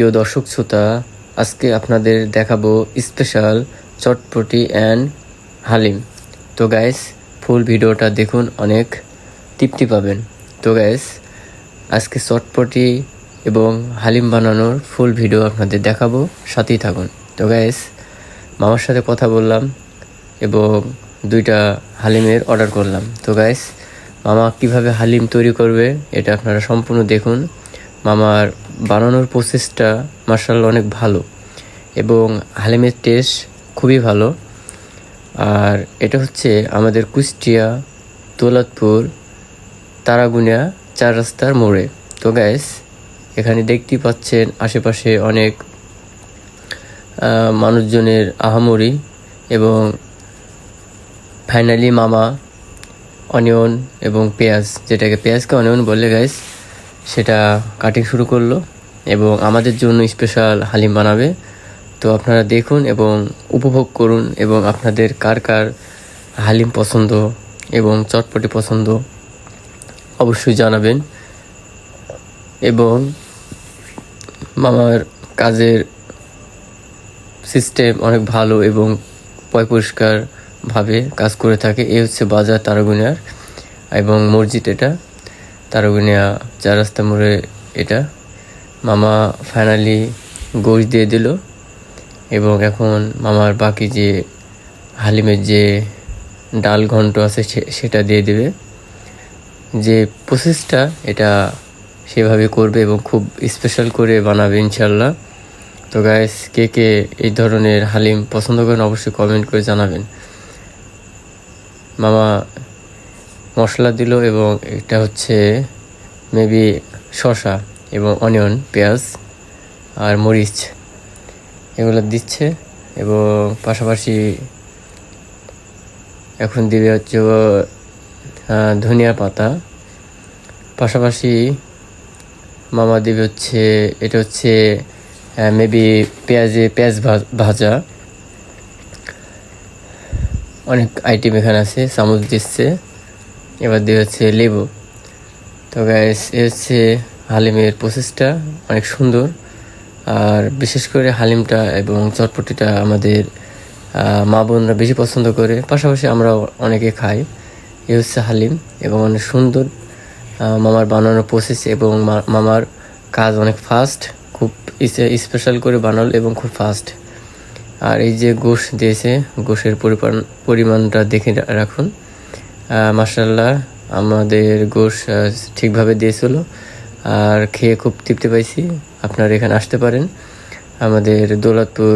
প্রিয় দর্শক শ্রোতা, আজকে আপনাদের দেখাবো স্পেশাল চটপটি অ্যান্ড হালিম। তো গাইস ফুল ভিডিওটা দেখুন, অনেক তৃপ্তি পাবেন। তো গাইস আজকে চটপটি এবং হালিম বানানোর ফুল ভিডিও আপনাদের দেখাবো, সাথেই থাকুন। তো গাইস মামার সাথে কথা বললাম এবং দুইটা হালিমের অর্ডার করলাম। তো গাইস মামা কীভাবে হালিম তৈরি করবে, এটা আপনারা সম্পূর্ণ দেখুন। মামার বানানোর প্রসেসটা মার্শাল অনেক ভালো এবং হালিমের টেস্ট খুবই ভালো। আর এটা হচ্ছে আমাদের কুষ্টিয়া, দৌলতপুর, তারাগুনিয়া, চার রাস্তার মোড়ে। তো গ্যাস এখানে দেখতেই পাচ্ছেন আশেপাশে অনেক মানুষজনের আহামরি এবং ফাইনালি মামা অনিয়ন এবং পেঁয়াজ, যেটাকে পেঁয়াজকে অনিয়ন বলে গাইস সেটা কাটিং শুরু করল এবং আমাদের জন্য স্পেশাল হালিম বানাবে। তো আপনারা দেখুন এবং উপভোগ করুন এবং আপনাদের কার কার হালিম পছন্দ এবং চটপটি পছন্দ অবশ্যই জানাবেন। এবং মামার কাজের সিস্টেম অনেক ভালো এবং পয় পরিষ্কারভাবে কাজ করে থাকে। এ হচ্ছে বাজার তারাগুনিয়ার এবং মসজিদ এটা। তারাগুনিয়া চার রাস্তা মোড়ে এটা। মামা ফাইনালি গোশ দিয়ে দিল এবং এখন মামার বাকি যে হালিমের যে ডাল ঘন্ট আছে সেটা দিয়ে দেবে। যে প্রসেসটা এটা সেভাবে করবে এবং খুব স্পেশাল করে বানাবে ইনশাল্লাহ তো গাইস কে কে এই ধরনের হালিম পছন্দ করেন অবশ্যই কমেন্ট করে জানাবেন। মামা মশলা দিল এবং এটা হচ্ছে মেবি শসা এবং অনিয়ন পেঁয়াজ আর মরিচ। এগুলো দিচ্ছে এবং পাশাপাশি এখন দিবে হচ্ছে ধনিয়া পাতা। পাশাপাশি মামা দিবে হচ্ছে, এটা হচ্ছে মেবি পেঁয়াজে পেঁয়াজ ভাজা। অনেক আইটেম এখানে আছে, চামচ দিচ্ছে। এবার দিয়ে হচ্ছে লেবু। তো গ্যাস এ হচ্ছে হালিমের প্রসেসটা অনেক সুন্দর। আর বিশেষ করে হালিমটা এবং চটপটিটা আমাদের মা বোনরা বেশি পছন্দ করে। পাশাপাশি আমরা অনেকে খাই। এ হচ্ছে হালিম এবং অনেক সুন্দর মামার বানানোর প্রসেস এবং মামার কাজ অনেক ফাস্ট খুব স্পেশাল করে বানাল এবং খুব ফাস্ট আর এই যে গোশ দিয়েছে, গোশের পরিমাণ পরিমাণটা দেখে রাখুন। মাসাল্লাহ আমাদের গোশ ঠিকভাবে দিয়েছিল। আর খেয়ে খুব তৃপ্তি পাইছি, আপনারা এখানে আসতে পারেন। আমাদের দৌলতপুর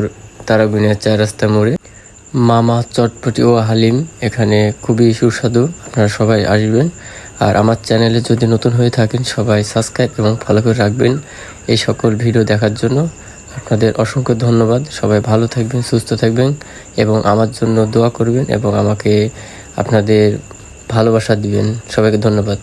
তারাগুনিয়া চার রাস্তা মোড়ে। মামা চটপটি ও হালিম এখানে খুবই সুস্বাদু, আপনারা সবাই আসবেন। আর আমার চ্যানেলে যদি নতুন হয়ে থাকেন, সবাই সাবস্ক্রাইব এবং ফলো করে রাখবেন এই সকল ভিডিও দেখার জন্য। আপনাদের অসংখ্য ধন্যবাদ, সবাই ভালো থাকবেন, সুস্থ থাকবেন এবং আমার জন্য দোয়া করবেন এবং আমাকে আপনাদের ভালোবাসা দিবেন। সবাইকে ধন্যবাদ।